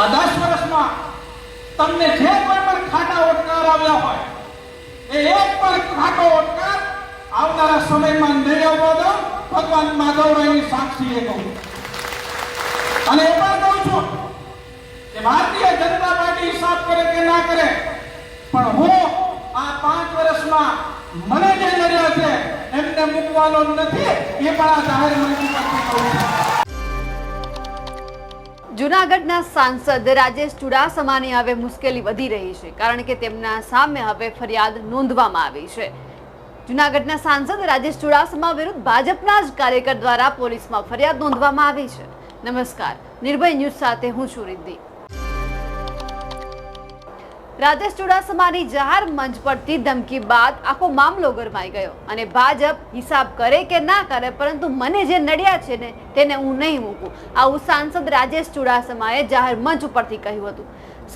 આ દસ વર્ષમાં તમને જે કોઈ પણ ખાટા ઓટકાર આવ્યા હોય, એ એક પણ ખાટો ઓટકાર આવનારા સમયમાં નહીં આવવા દો. ભગવાન માધવરાયની સાક્ષીએ કહું અને એ પણ કહું છું કે ભારતીય જનતા પાર્ટી હિસાબ કરે કે ના કરે, પણ હું આ પાંચ વર્ષમાં મને જે નડ્યા છે, એમને મૂકવાનો નથી, એ પણ આ જાહેર મંત્રી પરથી કહું છું. જૂનાગઢના સાંસદ રાજેશ ચુડાસમાને હવે મુશ્કેલી વધી રહી છે, કારણ કે તેમના સામે હવે ફરિયાદ નોંધવામાં આવી છે. જૂનાગઢના સાંસદ રાજેશ ચુડાસમા વિરુદ્ધ ભાજપના જ કાર્યકર દ્વારા પોલીસમાં ફરિયાદ નોંધવામાં આવી છે. નમસ્કાર, નિર્ભય ન્યૂઝ સાથે હું છું રિદ્ધિ. રાજેશ ચુડાસમાની જાહેર મંચ પરથી ધમકી બાદ આખો મામલો ગરમાઈ ગયો. અને ભાજપ હિસાબ કરે કે ના કરે, પરંતુ મને જે નડ્યા છે ને, તેને હું નહીં મૂકું. આવું સાંસદ રાજેશ ચુડાસમાએ જાહેર મંચ ઉપરથી કહ્યું હતું.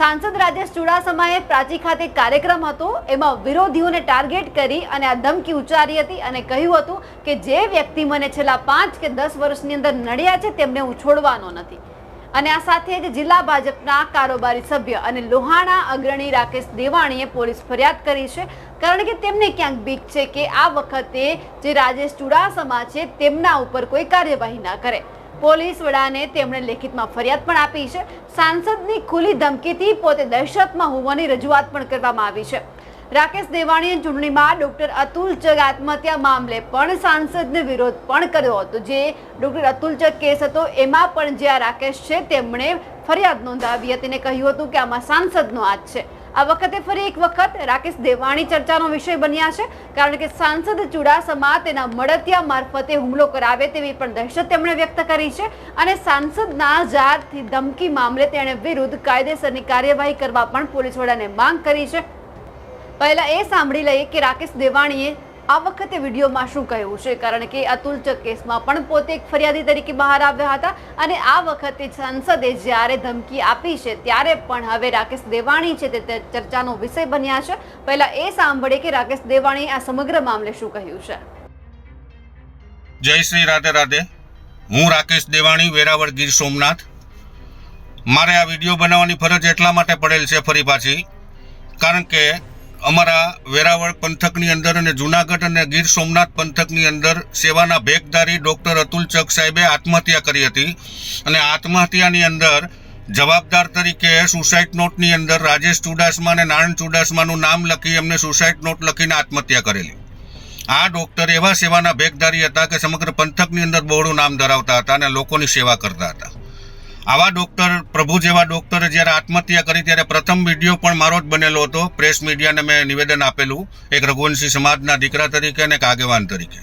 સાંસદ રાજેશ ચુડાસમાએ પ્રાચી ખાતે કાર્યક્રમ હતો, એમાં વિરોધીઓને ટાર્ગેટ કરી અને આ ધમકી ઉચ્ચારી હતી અને કહ્યું હતું કે જે વ્યક્તિ મને છેલ્લા પાંચ કે દસ વર્ષની અંદર નડ્યા છે, તેમને હું છોડવાનો નથી. અને આ સાથે જ જિલ્લા ભાજપના કારોબારી સભ્ય અને લોહાણા અગ્રણી રાકેશ દેવાણીએ પોલીસ ફરિયાદ કરી છે, કારણ કે તેમને ક્યાંક બીક છે કે આ વખતે જે રાજેશ ચુડાસમા છે, તેમના ઉપર કોઈ કાર્યવાહી ના કરે. પોલીસ વડાને તેમણે લેખિતમાં ફરિયાદ પણ આપી છે. સાંસદની ખુલ્લી ધમકીથી પોતે દહેશતમાં હોવાની રજૂઆત પણ કરવામાં આવી છે. રાકેશ દેવાણીએ ચૂંટણીમાં ડોક્ટર અતુલ ચગ આત્મહત્યા મામલે પણ સાંસદને વિરોધ પણ કર્યો હતો. જે ડોક્ટર અતુલ ચગ કેસ હતો, એમાં પણ જે આ રાકેશ છે, તેમણે ફરિયાદ નોંધાવી હતી અને કહ્યું હતું કે આમાં સાંસદનો હાથ છે. આ વખતે ફરી એક વખત રાકેશ દેવાણી ચર્ચાનો વિષય બન્યા છે, કારણ કે સાંસદ ચુડાસમા તેના મળતિયા મારફતે હુમલો કરાવે તેવી પણ દહેશત તેમણે વ્યક્ત કરી છે અને સાંસદના જાહેરથી ધમકી મામલે તેણે વિરુદ્ધ કાયદેસરની કાર્યવાહી કરવા પણ પોલીસ વડાને માંગ કરી છે. પહેલા એ સાંભળી લઈએ કે રાકેશ દેવાણીએ આ વખતે વિડીયોમાં શું કહ્યું છે? કારણ કે અતુલ કેસમાં પણ પોતે એક ફરિયાદી તરીકે બહાર આવ્યા હતા અને આ વખતે સંસદે જ્યારે ધમકી આપી છે, ત્યારે પણ હવે રાકેશ દેવાણી છે તે ચર્ચાનો વિષય બન્યા છે. પહેલા એ સાંભળે કે રાકેશ દેવાણીએ આ સમગ્ર મામલે શું કહ્યું છે? જય શ્રી રાધે રાધે. હું રાકેશ દેવાણી, વેરાવળ ગીર સોમનાથ. મારે આ વીડિયો બનાવવાની ફરજ એટલા માટે પડેલ છે ફરી પાછી. કારણ કે અમારા વેરાવળ પંથકની અંદર અને જુનાગઢ અને ગીર સોમનાથ પંથકની અંદર સેવાના ભેગદારી ડૉક્ટર અતુલ ચક સાહેબે આત્મહત્યા કરી હતી. અને આત્મહત્યાની અંદર જવાબદાર તરીકે સુસાઇડ નોટની અંદર રાજેશ ચુડાસમા અને નારાયણ ચુડાસમાનું નામ લખી એમને સુસાઇડ નોટ લખીને આત્મહત્યા કરેલી. આ ડોક્ટર એવા સેવાના ભેગદારી હતા કે સમગ્ર પંથકની અંદર બહોળું નામ ધરાવતા હતા અને લોકોની સેવા કરતા હતા. આવા ડોક્ટર પ્રભુ જેવા ડોક્ટરે જ્યારે આત્મહત્યા કરી ત્યારે પ્રથમ વીડિયો પણ મારો જ બનેલો હતો. પ્રેસ મીડિયાને મેં નિવેદન આપેલું એક રઘુવંશી સમાજના દીકરા તરીકે અને એક આગેવાન તરીકે.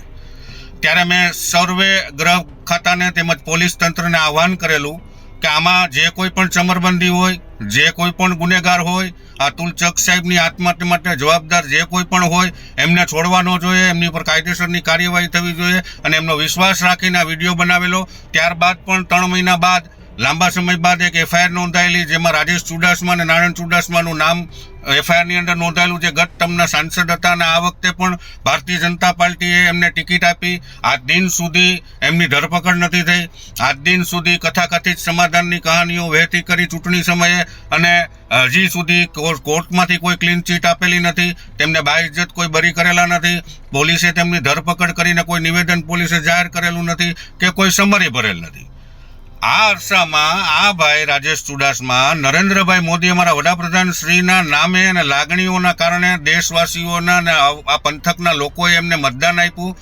ત્યારે મેં સર્વે ગ્રહ ખાતાને તેમજ પોલીસ તંત્રને આહવાન કરેલું કે આમાં જે કોઈ પણ ચમરબંધી હોય, જે કોઈ પણ ગુનેગાર હોય અતુલ ચક સાહેબની આત્મહત્યા માટે જવાબદાર જે કોઈ પણ હોય, એમને છોડવા ન જોઈએ, એમની પર કાયદેસરની કાર્યવાહી થવી જોઈએ અને એમનો વિશ્વાસ રાખીને આ વીડિયો બનાવેલો. ત્યારબાદ પણ ત્રણ મહિના બાદ લાંબા સમય બાદ એક એફઆઈઆર નોંધાયેલી જેમાં રાજેશ ચુડાસમા અને નારાયણ ચુડાસમાનું નામ એફઆઈઆરની અંદર નોંધાયેલું જે ગત તમના સાંસદ હતા અને આ વખતે પણ ભારતીય જનતા પાર્ટીએ એમને ટિકિટ આપી. આજ દિન સુધી એમની ધરપકડ નથી થઈ. આજ દિન સુધી કથાકથિત સમાધાનની કહાનીઓ વહેતી કરી ચૂંટણી સમયે અને હજી સુધી કોર- કોર્ટમાંથી કોઈ ક્લીન ચીટ આપેલી નથી. તેમને બાઇજ્જત કોઈ બરી કરેલા નથી. પોલીસે તેમની ધરપકડ કરીને કોઈ નિવેદન પોલીસે જાહેર કરેલું નથી કે કોઈ સમરી ભરેલ નથી. આ અરસામાં આ ભાઈ રાજેશ ચુડાસમા, નરેન્દ્રભાઈ મોદી અમારા વડાપ્રધાન શ્રીના નામે અને લાગણીઓના કારણે દેશવાસીઓના અને આ પંથકના લોકોએ એમને મતદાન આપ્યું.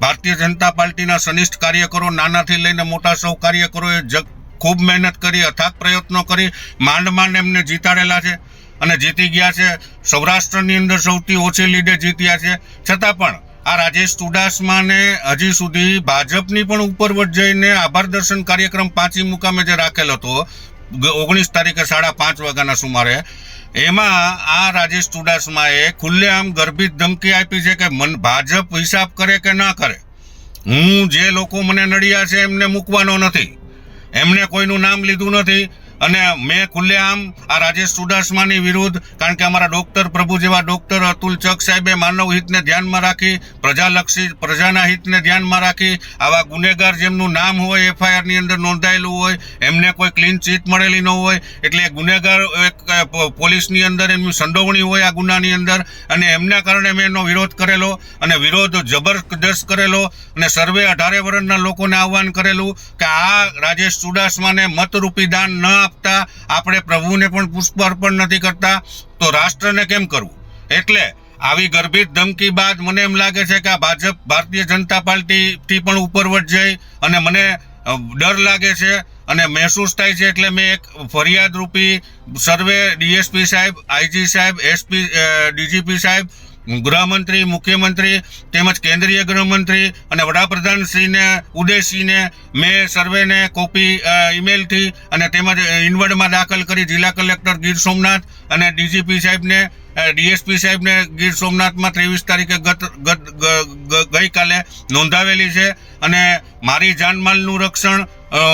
ભારતીય જનતા પાર્ટીના સનિષ્ઠ કાર્યકરો નાનાથી લઈને મોટા સૌ કાર્યકરોએ જગ ખૂબ મહેનત કરી, અથાગ પ્રયત્નો કરી, માંડ માંડ એમને જીતાડેલા છે અને જીતી ગયા છે. સૌરાષ્ટ્રની અંદર સૌથી ઓછી લીડે જીત્યા છે. છતાં પણ આ રાજેશ ચુડાસમાને હજી સુધી ભાજપની પણ ઉપરવટ જઈને આભાર દર્શન કાર્યક્રમ પાંચી મુકામે જે રાખેલ હતો ઓગણીસ તારીખે સાડા પાંચ વાગ્યાના સુમારે, એમાં આ રાજેશ ચુડાસમાએ ખુલ્લેઆમ ગર્ભિત ધમકી આપી છે કે મન ભાજપ હિસાબ કરે કે ના કરે. હું જે લોકો મને નડ્યા છે એમને મૂકવાનો નથી. એમને કોઈનું નામ લીધું નથી. અને મેં ખુલ્લેઆમ આ રાજેશ ચુડાસમાની વિરુદ્ધ, કારણ કે અમારા ડોક્ટર પ્રભુ જેવા ડોક્ટર અતુલ ચક સાહેબે માનવ હિતને ધ્યાનમાં રાખી, પ્રજાલક્ષી, પ્રજાના હિતને ધ્યાનમાં રાખી, આવા ગુનેગાર જેમનું નામ હોય, એફઆઈઆરની અંદર નોંધાયેલું હોય, એમને કોઈ ક્લીન ચીટ મળેલી ન હોય, એટલે ગુનેગાર એક પોલીસની અંદર એમની સંડોવણી હોય આ ગુનાની અંદર, અને એમના કારણે મેં એનો વિરોધ કરેલો, અને વિરોધ જબરદસ્ત કરેલો, અને સર્વે અઢારે વર્ષના લોકોને આહવાન કરેલું કે આ રાજેશ ચુડાસમાને મતરૂપી દાન ન આપતા, આપણે પ્રભુને પણ પુષ્પ અર્પણ નથી કરતા, તો રાષ્ટ્રને કેમ કરવું? એટલે આવી ગર્ભિત ધમકી બાદ મને એમ લાગે છે કે આ ભાજપ, ભારતીય જનતા પાર્ટીથી પણ ઉપરવટ જઈ અને મને ડર લાગે છે અને મહેસૂસ થાય છે એટલે મેં એક ફરિયાદ રૂપી સર્વે ડીએસપી સાહેબ, આઈજી સાહેબ, એસપી ડીજીપી સાહેબ ગૃહમંત્રી, મુખ્યમંત્રી તેમજ કેન્દ્રીય ગૃહમંત્રી અને વડાપ્રધાનશ્રીને ઉદ્દેશીને મેં સર્વેને કોપી ઈમેલથી અને તેમજ ઇનવર્ડમાં દાખલ કરી જિલ્લા કલેક્ટર ગીર સોમનાથ અને ડીજીપી સાહેબને ડીએસપી સાહેબને ગીર સોમનાથમાં ત્રેવીસ તારીખે ગત ગત ગઈકાલે નોંધાવેલી છે. અને મારી જાનમાલનું રક્ષણ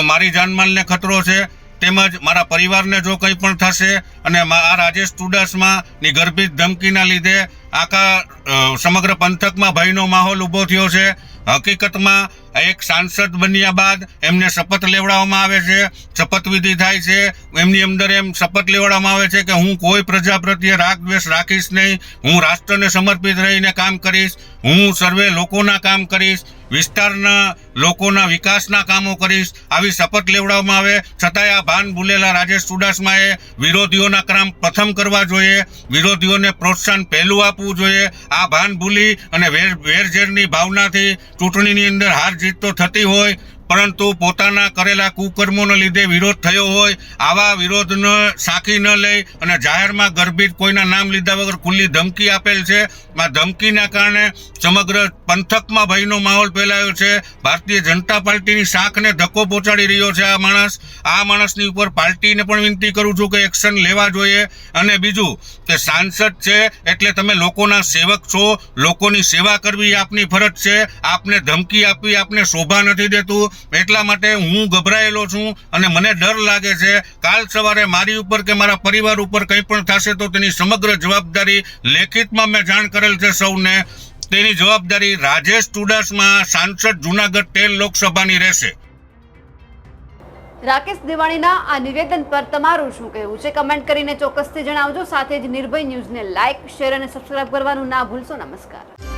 મારી જાનમાલને ખતરો છે. તેમજ મારા પરિવારને જો કંઈ પણ થશે અને આ રાજેશ ચુડાસમા ની ગર્ભિત ધમકીના લીધે આખા સમગ્ર પંથકમાં ભયનો માહોલ ઊભો થયો છે. હકીકતમાં એક સાંસદ બન્યા બાદ એમને શપથ લેવડાવવામાં આવે છે. શપથવિધિ થાય છે. એમની અંદર એમ શપથ લેવડાવવામાં આવે છે કે હું કોઈ પ્રજા પ્રત્યે રાગ દ્વેષ રાખીશ નહીં. હું રાષ્ટ્રને સમર્પિત રહીને કામ કરીશ. હું સર્વે લોકોના કામ કરીશ. વિસ્તારના લોકોના વિકાસના કામો કરીશ આવી શપથ લેવડાવવામાં આવે. છતાંય આ ભાન ભૂલેલા રાજેશ ચુડાસમાએ વિરોધીઓના કામ પ્રથમ કરવા જોઈએ. વિરોધીઓને પ્રોત્સાહન પહેલું આપવું જોઈએ. આ ભાન ભૂલી અને વેર વેરઝેરની ભાવનાથી ચૂંટણીની અંદર હાર જીત તો થતી હોય. પરંતુ પોતાના કરેલા કુકર્મોને લીધે વિરોધ થયો હોય, આવા વિરોધને સાખી ન લઈ અને જાહેરમાં ગર્ભિત કોઈના નામ લીધા વગર ખુલ્લી ધમકી આપેલ છે. આ ધમકીના કારણે સમગ્ર પંથકમાં ભયનો માહોલ ફેલાયો છે. ભારતીય જનતા પાર્ટીની શાખને ધક્કો પહોંચાડી રહ્યો છે આ માણસ. આ માણસની ઉપર પાર્ટીને પણ વિનંતી કરું છું કે એક્શન લેવા જોઈએ. અને બીજું કે સાંસદ છે એટલે તમે લોકોના સેવક છો. લોકોની સેવા કરવી આપની ફરજ છે. આપને ધમકી આપવી આપને શોભા નથી દેતું. એટલા માટે હું ગભરાયેલો છું અને મને ડર લાગે છે, કાલ સવારે મારી ઉપર કે મારા પરિવાર ઉપર કંઈ પણ થશે તો તેની સમગ્ર જવાબદારી લેખિતમાં મેં જાણ કરેલ છે સૌને. તેની જવાબદારી રાજેશ ચુડાસમા, સાંસદ જુનાગઢ તેર લોકસભાની રહેશે. રાકેશ દિવાણીના આ નિવેદન પર તમારું શું કહેવું છે? કમેન્ટ કરીને ચોક્કસથી જણાવજો. સાથે જ નિર્ભય ન્યૂઝને લાઇક શેર અને સબસ્ક્રાઇબ કરવાનું ના ભૂલશો. નમસ્કાર.